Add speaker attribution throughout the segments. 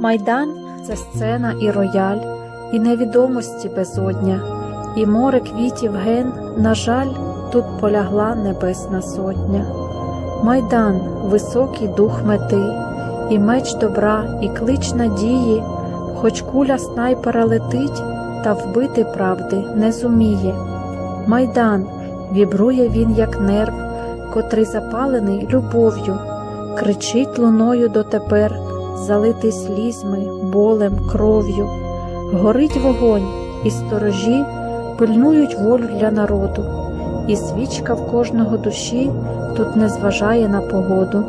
Speaker 1: Майдан це сцена і рояль, і невідомості безодня, і море квітів ген, на жаль, тут полягла небесна сотня. Майдан високий дух мети, і меч добра, і клич надії, хоч куля снайпера летить, та вбити правди не зуміє. Майдан вібрує він, як нерв, котрий запалений любов'ю, кричить луною дотепер, залитий слізьми, болем, кров'ю. Горить вогонь, і сторожі пильнують волю для народу, і свічка в кожного душі тут не зважає на погоду.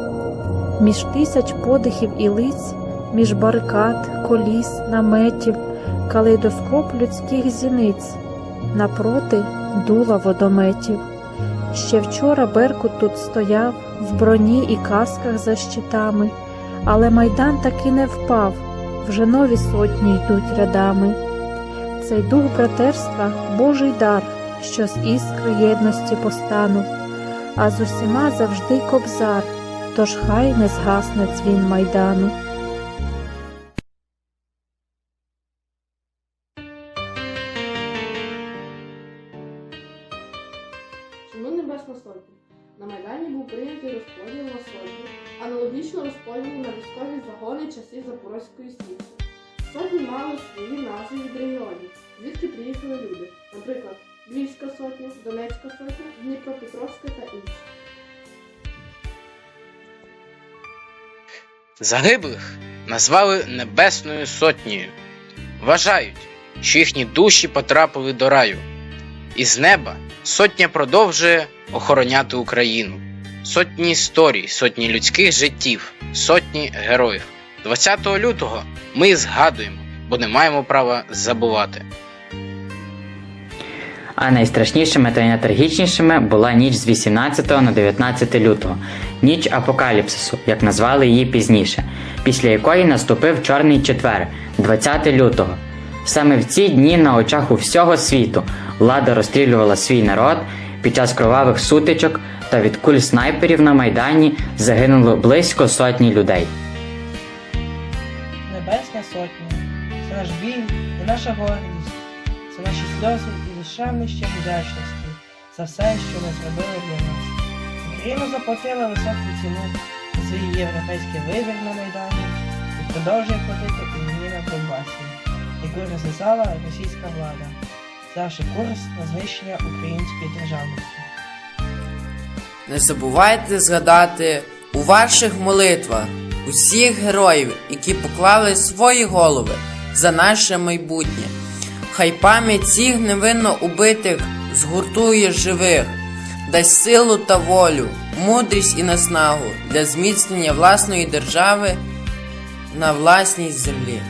Speaker 1: Між тисяч подихів і лиць, між барикад, коліс, наметів, калейдоскоп людських зіниць, напроти дула водометів. Ще вчора Беркут тут стояв в броні і касках за щитами, але майдан таки не впав, вже нові сотні йдуть рядами. Цей дух братерства Божий дар, що з іскри єдності постанув, а з усіма завжди кобзар, тож хай не згасне цвін майдану.
Speaker 2: Чому Небесна Сотня? На Майдані був прийнятий розподіл на сотні, аналогічно розподілу на військові загони часів Запорозької січі. Сотні мали свої назви від регіонів, звідки приїхали люди. Наприклад, Львівська сотня, Донецька сотня, Дніпропетровська та інші.
Speaker 3: Загиблих назвали Небесною Сотнею. Вважають, що їхні душі потрапили до раю. Із неба сотня продовжує охороняти Україну. Сотні історій, сотні людських життів, сотні героїв. 20 лютого ми згадуємо, бо не маємо права забувати.
Speaker 4: А найстрашнішими та найтрагічнішими була ніч з 18 на 19 лютого, ніч апокаліпсису, як назвали її пізніше, після якої наступив Чорний четвер, 20 лютого. Саме в ці дні на очах у всього світу влада розстрілювала свій народ під час кровавих сутичок та від куль снайперів на майдані загинуло близько сотні людей.
Speaker 5: Небесна сотня, це наш біль і наша гордість, це наші сльози і ще вдячності за все, що ви зробили для нас. Україна заплатила високу ціну за свій європейський вибір на Майдані і продовжує платити війні на Донбасі, яку розв'язала російська влада, взявши курс на знищення української державності.
Speaker 6: Не забувайте згадати у ваших молитвах усіх героїв, які поклали свої голови за наше майбутнє. Хай пам'ять цих невинно убитих згуртує живих, дасть силу та волю, мудрість і наснагу для зміцнення власної держави на власній землі.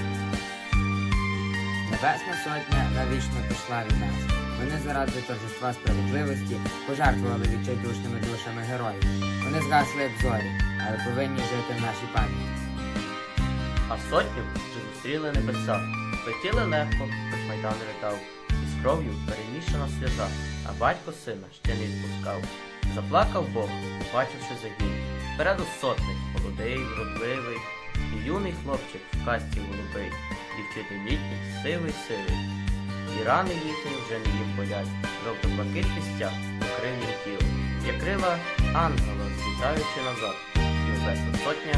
Speaker 7: Небесна сотня навічно пішла від нас. Вони заради торжества справедливості пожертвували відчайдушними душами героїв. Вони згасли як зорі, але повинні жити в нашій пам'яті.
Speaker 8: А сотню вже зустріли небеса. Летіли легко, хоч майдан літав, і з кров'ю перемішана сльоза, а батько сина ще не відпускав. Заплакав Бог, побачивши загін. Впереду сотник, молодий, вродливий, юний хлопчик в касті голубий, дівчини літні, сивий сивий. І рани їхні вже не їм болять, жовто блакитний пістя покрив їх тіло. Як крила ангела, злітаючи назад, небесна сотня